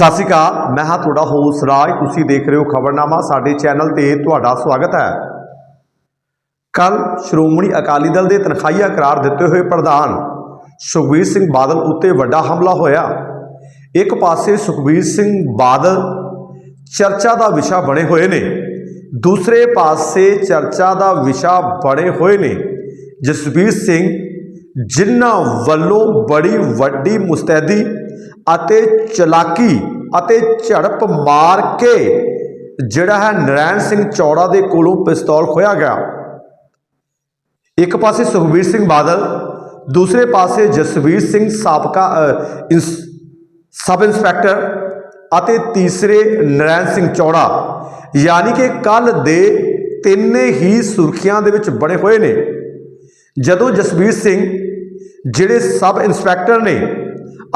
ਸਤਿ ਸ਼੍ਰੀ ਅਕਾਲ, ਮੈਂ ਹਾਂ ਤੁਹਾਡਾ ਹੋਸਟ ਰਾਜ। ਤੁਸੀਂ ਦੇਖ ਰਹੇ ਹੋ ਖਬਰਨਾਮਾ, ਸਾਡੇ ਚੈਨਲ ਤੇ ਤੁਹਾਡਾ ਸਵਾਗਤ ਹੈ। ਕੱਲ ਸ਼੍ਰੋਮਣੀ ਅਕਾਲੀ ਦਲ ਦੇ ਤਨਖਾਹੀਆ ਕਰਾਰ ਦਿੱਤੇ ਹੋਏ ਪ੍ਰਧਾਨ ਸੁਖਬੀਰ ਸਿੰਘ ਬਾਦਲ ਉੱਤੇ ਵੱਡਾ ਹਮਲਾ ਹੋਇਆ। ਇੱਕ ਪਾਸੇ ਸੁਖਬੀਰ ਸਿੰਘ ਬਾਦਲ ਚਰਚਾ ਦਾ ਵਿਸ਼ਾ ਬਣੇ ਹੋਏ ਨੇ, ਦੂਸਰੇ ਪਾਸੇ ਚਰਚਾ ਦਾ ਵਿਸ਼ਾ ਬਣੇ ਹੋਏ ਨੇ। ਜਸਬੀਰ ਸਿੰਘ ਜਿਨ੍ਹਾਂ ਵੱਲੋਂ ਬੜੀ ਵੱਡੀ ਮੁਸਤੈਦੀ ਅਤੇ ਚਲਾਕੀ ਅਤੇ ਝੜਪ ਮਾਰ ਕੇ ਜਿਹੜਾ ਹੈ ਨਰੈਣ ਸਿੰਘ ਚੌੜਾ ਦੇ ਕੋਲੋਂ ਪਿਸਤੌਲ ਖੋਇਆ ਗਿਆ। ਇੱਕ ਪਾਸੇ ਸੁਖਬੀਰ ਸਿੰਘ ਬਾਦਲ, ਦੂਸਰੇ ਪਾਸੇ ਜਸਵੀਰ ਸਿੰਘ ਸਾਬਕਾ ਇੰਸ- ਸਬ ਇੰਸਪੈਕਟਰ ਅਤੇ ਤੀਸਰੇ ਨਰੈਣ ਸਿੰਘ ਚੌੜਾ। ਯਾਨੀ ਕਿ ਕੱਲ ਦੇ ਤਿੰਨੇ ਹੀ ਸੁਰਖੀਆਂ ਦੇ ਵਿੱਚ ਬਣੇ ਹੋਏ ਨੇ। ਜਦੋਂ ਜਸਵੀਰ ਸਿੰਘ, ਜਿਹੜੇ ਸਬ ਇੰਸਪੈਕਟਰ ਨੇ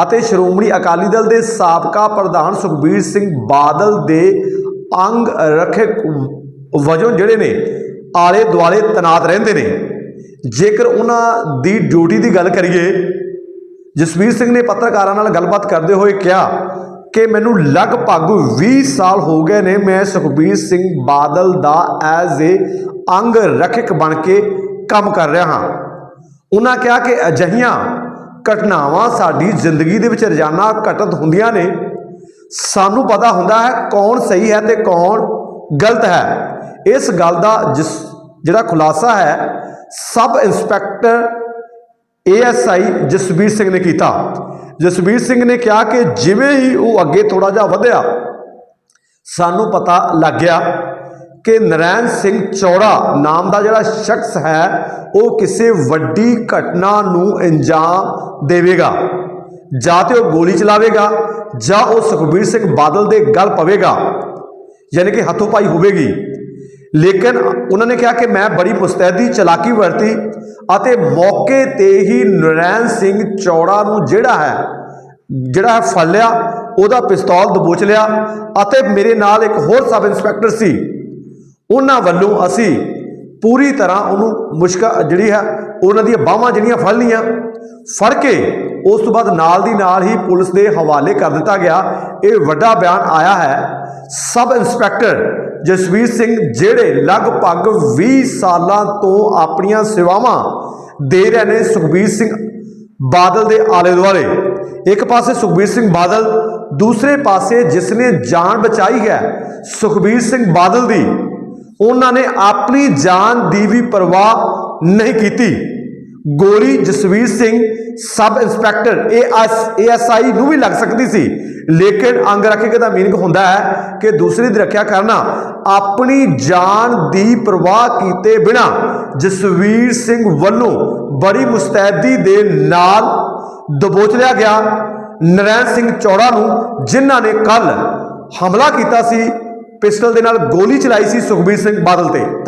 ਅਤੇ ਸ਼੍ਰੋਮਣੀ ਅਕਾਲੀ ਦਲ ਦੇ ਸਾਬਕਾ ਪ੍ਰਧਾਨ ਸੁਖਬੀਰ ਸਿੰਘ ਬਾਦਲ ਦੇ ਅੰਗ ਰੱਖਿਅਕ ਵਜੋਂ ਜਿਹੜੇ ਨੇ, ਆਲੇ ਦੁਆਲੇ ਤਨਾਤ ਰਹਿੰਦੇ ਨੇ। ਜੇਕਰ ਉਹਨਾਂ ਦੀ ਡਿਊਟੀ ਦੀ ਗੱਲ ਕਰੀਏ, ਜਸਵੀਰ ਸਿੰਘ ਨੇ ਪੱਤਰਕਾਰਾਂ ਨਾਲ ਗੱਲਬਾਤ ਕਰਦੇ ਹੋਏ ਕਿਹਾ ਕਿ ਮੈਨੂੰ ਲਗਭਗ 20 ਸਾਲ ਹੋ ਗਏ ਨੇ ਮੈਂ ਸੁਖਬੀਰ ਸਿੰਘ ਬਾਦਲ ਦਾ ਐਜ਼ ਏ ਅੰਗ ਰੱਖਿਅਕ ਬਣ ਕੇ ਕੰਮ ਕਰ ਰਿਹਾ ਹਾਂ। ਉਹਨਾਂ ਕਿਹਾ ਕਿ ਅਜਿਹੀਆਂ ਘਟਨਾਵਾਂ ਸਾਡੀ ਜ਼ਿੰਦਗੀ ਦੇ ਵਿੱਚ ਰੋਜ਼ਾਨਾ ਘਟਤ ਹੁੰਦੀਆਂ ਨੇ, ਸਾਨੂੰ ਪਤਾ ਹੁੰਦਾ ਹੈ ਕੌਣ ਸਹੀ ਹੈ ਤੇ ਕੌਣ ਗਲਤ ਹੈ। ਇਸ ਗੱਲ ਦਾ ਜਿਸ, ਜਿਹੜਾ ਖੁਲਾਸਾ ਹੈ, sub inspector ASI Jasbir Singh ਨੇ ਕੀਤਾ। ਜਸਬੀਰ ਸਿੰਘ ਨੇ ਕਿਹਾ ਕਿ ਜਿਵੇਂ ਹੀ ਉਹ ਅੱਗੇ ਥੋੜਾ ਜਿਹਾ ਵਧਿਆ, ਸਾਨੂੰ ਪਤਾ ਲੱਗ ਗਿਆ ਕਿ ਨਰੈਣ ਸਿੰਘ ਚੌੜਾ ਨਾਮ ਦਾ ਜਿਹੜਾ ਸ਼ਖਸ ਹੈ, ਉਹ ਕਿਸੇ ਵੱਡੀ ਘਟਨਾ ਨੂੰ ਅੰਜਾਮ ਦੇਵੇਗਾ। ਜਾਂ ਤੇ ਉਹ ਗੋਲੀ ਚਲਾਵੇਗਾ, ਜਾਂ ਉਹ ਸੁਖਬੀਰ ਸਿੰਘ ਬਾਦਲ ਦੇ ਗਲ ਪਵੇਗਾ, ਯਾਨੀ ਕਿ ਹੱਥੋਂ ਪਾਈ ਹੋਵੇਗੀ। ਲੇਕਿਨ ਉਹਨਾਂ ਨੇ ਕਿਹਾ ਕਿ ਮੈਂ ਬੜੀ ਮੁਸਤੈਦੀ, ਚਲਾਕੀ ਵਰਤੀ ਅਤੇ ਮੌਕੇ ਤੇ ਹੀ ਨਰੈਣ ਸਿੰਘ ਚੌੜਾ ਨੂੰ ਜਿਹੜਾ ਹੈ ਜਿਹੜਾ ਹੈ ਫੜ ਲਿਆ, ਉਹਦਾ ਪਿਸਤੌਲ ਦਬੋਚ ਲਿਆ ਅਤੇ ਮੇਰੇ ਨਾਲ ਇੱਕ ਹੋਰ ਸਬ ਇੰਸਪੈਕਟਰ ਸੀ। ਉਹਨਾਂ ਵੱਲੋਂ ਅਸੀਂ ਪੂਰੀ ਤਰ੍ਹਾਂ ਉਹਨੂੰ ਮੁਸ਼ਕਾ ਜਿਹੜੀ ਹੈ, ਉਹਨਾਂ ਦੀਆਂ ਬਾਹਾਂ ਜਿਹੜੀਆਂ ਫੜ ਲਈਆਂ। ਫੜ ਕੇ ਉਸ ਤੋਂ ਬਾਅਦ ਨਾਲ ਦੀ ਨਾਲ ਹੀ ਪੁਲਿਸ ਦੇ ਹਵਾਲੇ ਕਰ ਦਿੱਤਾ ਗਿਆ। ਇਹ ਵੱਡਾ ਬਿਆਨ ਆਇਆ ਹੈ, ਸਬ ਇੰਸਪੈਕਟਰ ਜਸਵੀਰ ਸਿੰਘ, ਜਿਹੜੇ ਲਗਭਗ 20 ਸਾਲਾਂ ਤੋਂ ਆਪਣੀਆਂ ਸੇਵਾਵਾਂ ਦੇ ਰਹੇ ਨੇ ਸੁਖਬੀਰ ਸਿੰਘ ਬਾਦਲ ਦੇ ਆਲੇ ਦੁਆਲੇ। ਇੱਕ ਪਾਸੇ ਸੁਖਬੀਰ ਸਿੰਘ ਬਾਦਲ, ਦੂਸਰੇ ਪਾਸੇ ਜਿਸ ਨੇ ਜਾਨ ਬਚਾਈ ਹੈ, ਸੁਖਬੀਰ ਸਿੰਘ ਬਾਦਲ ਦੀ ਉਹਨਾਂ ਨੇ ਆਪਣੀ ਜਾਨ ਦੀ ਵੀ ਪਰਵਾਹ ਨਹੀਂ ਕੀਤੀ। ਗੋਲੀ Jasvir Singh, sub inspector ASI ਨੂੰ ਵੀ ਲੱਗ ਸਕਦੀ ਸੀ। ਲੇਕਿਨ ਅੰਗ ਰੱਖੇ ਦਾ ਮੀਨਿੰਗ ਹੁੰਦਾ ਹੈ ਕਿ ਦੂਸਰੇ ਦੀ ਰੱਖਿਆ ਕਰਨਾ ਆਪਣੀ ਜਾਨ ਦੀ ਪਰਵਾਹ ਕੀਤੇ ਬਿਨਾ ਜਸਵੀਰ ਸਿੰਘ ਵੱਲੋਂ ਬੜੀ ਮੁਸਤੈਦੀ ਦੇ ਨਾਲ ਦਬੋਚ ਲਿਆ ਗਿਆ। ਨਰੈਣ ਸਿੰਘ ਚੌੜਾ ਨੂੰ ਜਿਨ੍ਹਾਂ ਨੇ ਕੱਲ ਹਮਲਾ ਕੀਤਾ ਸੀ ਪਿਸਟਲ ਦੇ ਨਾਲ ਗੋਲੀ ਚਲਾਈ ਸੀ ਸੁਖਬੀਰ ਸਿੰਘ ਬਾਦਲ ਤੇ। ਧੰਨ-